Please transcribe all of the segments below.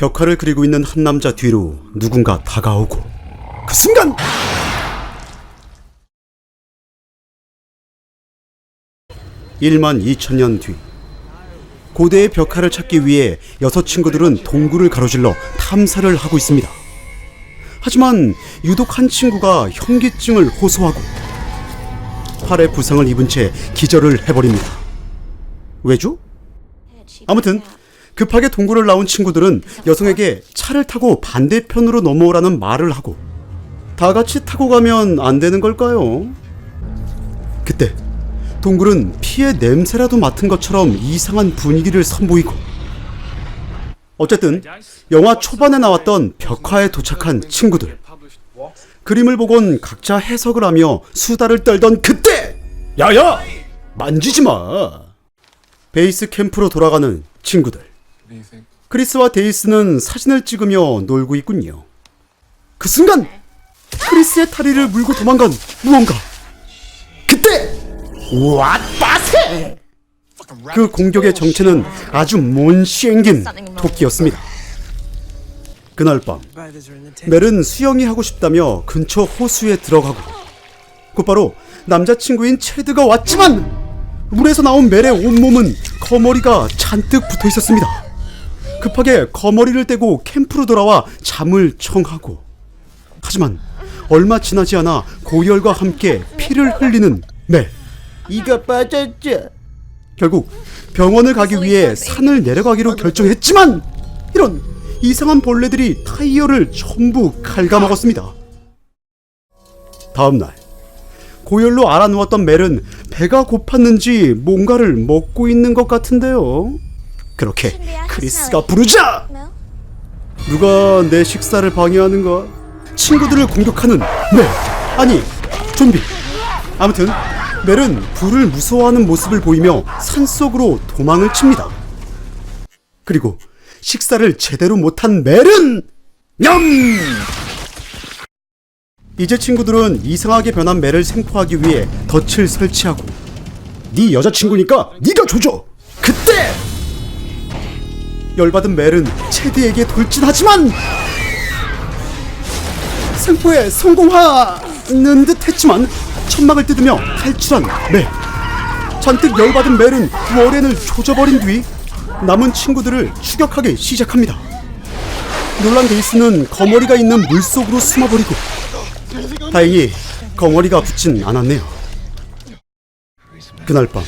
벽화를 그리고 있는 한 남자 뒤로 누군가 다가오고 그 순간 일만 2천년 뒤 고대의 벽화를 찾기 위해 여섯 친구들은 동굴을 가로질러 탐사를 하고 있습니다. 하지만 유독 한 친구가 현기증을 호소하고 팔에 부상을 입은 채 기절을 해버립니다. 왜죠? 아무튼 급하게 동굴을 나온 친구들은 여성에게 차를 타고 반대편으로 넘어오라는 말을 하고 다 같이 타고 가면 안 되는 걸까요? 그때 동굴은 피의 냄새라도 맡은 것처럼 이상한 분위기를 선보이고 어쨌든 영화 초반에 나왔던 벽화에 도착한 친구들. 그림을 보곤 각자 해석을 하며 수다를 떨던 그때! 야야! 만지지 마! 베이스 캠프로 돌아가는 친구들 크리스와 데이스는 사진을 찍으며 놀고 있군요. 그 순간 크리스의 다리를 물고 도망간 무언가. 그때! 왓바세 그 공격의 정체는 아주 못생긴 토끼였습니다. 그날 밤 멜은 수영이 하고 싶다며 근처 호수에 들어가고 곧바로 남자친구인 체드가 왔지만 물에서 나온 멜의 온몸은 거머리가 잔뜩 붙어 있었습니다. 급하게 거머리를 떼고 캠프로 돌아와 잠을 청하고 하지만 얼마 지나지 않아 고열과 함께 피를 흘리는 멜 이가 빠졌죠 결국 병원을 가기 위해 산을 내려가기로 결정했지만 이런 이상한 벌레들이 타이어를 전부 갉아먹었습니다. 다음날 고열로 알아누웠던 멜은 배가 고팠는지 뭔가를 먹고 있는 것 같은데요. 그렇게 크리스가 부르자 누가 내 식사를 방해하는가? 친구들을 공격하는 멜 아니 좀비 아무튼 멜은 불을 무서워하는 모습을 보이며 산속으로 도망을 칩니다. 그리고 식사를 제대로 못한 멜은 냠! 이제 친구들은 이상하게 변한 멜을 생포하기 위해 덫을 설치하고 네 여자친구니까 네가 조져! 열받은 멜은 체드에게 돌진하지만 생포에 성공하는 듯 했지만 천막을 뜯으며 탈출한 멜. 잔뜩 열받은 멜은 워렌을 조져버린 뒤 남은 친구들을 추격하기 시작합니다. 놀란 데이스는 거머리가 있는 물속으로 숨어버리고 다행히 거머리가 붙진 않았네요. 그날 밤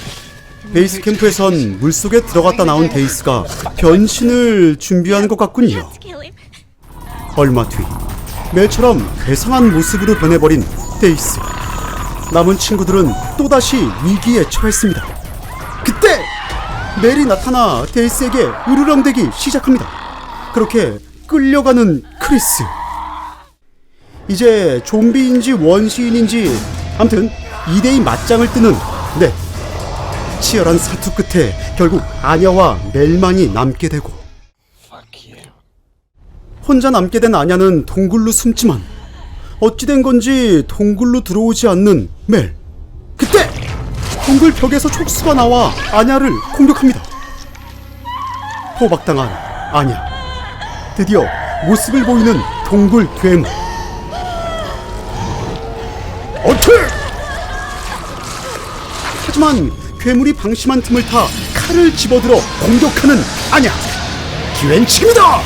베이스 캠프에선 물속에 들어갔다 나온 데이스가 변신을 준비하는 것 같군요. 얼마 뒤 멜처럼 괴상한 모습으로 변해버린 데이스. 남은 친구들은 또다시 위기에 처했습니다. 그때 멜이 나타나 데이스에게 으르렁대기 시작합니다. 그렇게 끌려가는 크리스. 이제 좀비인지 원시인인지 암튼 2대2 맞짱을 뜨는 네 치열한 사투 끝에 결국 아냐와 멜만이 남게 되고 혼자 남게 된 아냐는 동굴로 숨지만 어찌된 건지 동굴로 들어오지 않는 멜. 그때 동굴 벽에서 촉수가 나와 아냐를 공격합니다. 포박당한 아냐. 드디어 모습을 보이는 동굴 괴물. 어택! 하지만 괴물이 방심한 틈을 타 칼을 집어들어 공격하는 아냐 기웬칩니다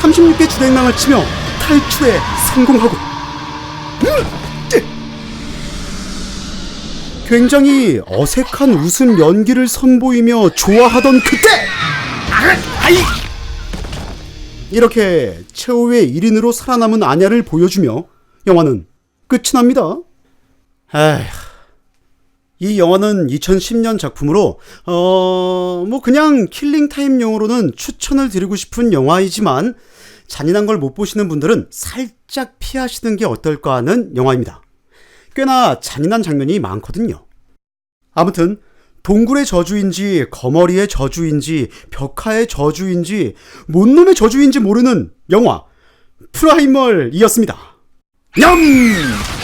36개 주댕랑을 치며 탈출에 성공하고! 굉장히 어색한 웃음 연기를 선보이며 좋아하던 그때! 이렇게 최후의 1인으로 살아남은 아냐를 보여주며 영화는 끝이 납니다. 에휴, 이 영화는 2010년 작품으로 어, 뭐 그냥 킬링 타임용으로는 추천을 드리고 싶은 영화이지만 잔인한 걸 못 보시는 분들은 살짝 피하시는 게 어떨까 하는 영화입니다. 꽤나 잔인한 장면이 많거든요. 아무튼 동굴의 저주인지 거머리의 저주인지 벽화의 저주인지 뭔 놈의 저주인지 모르는 영화 프라이멀이었습니다. 냠!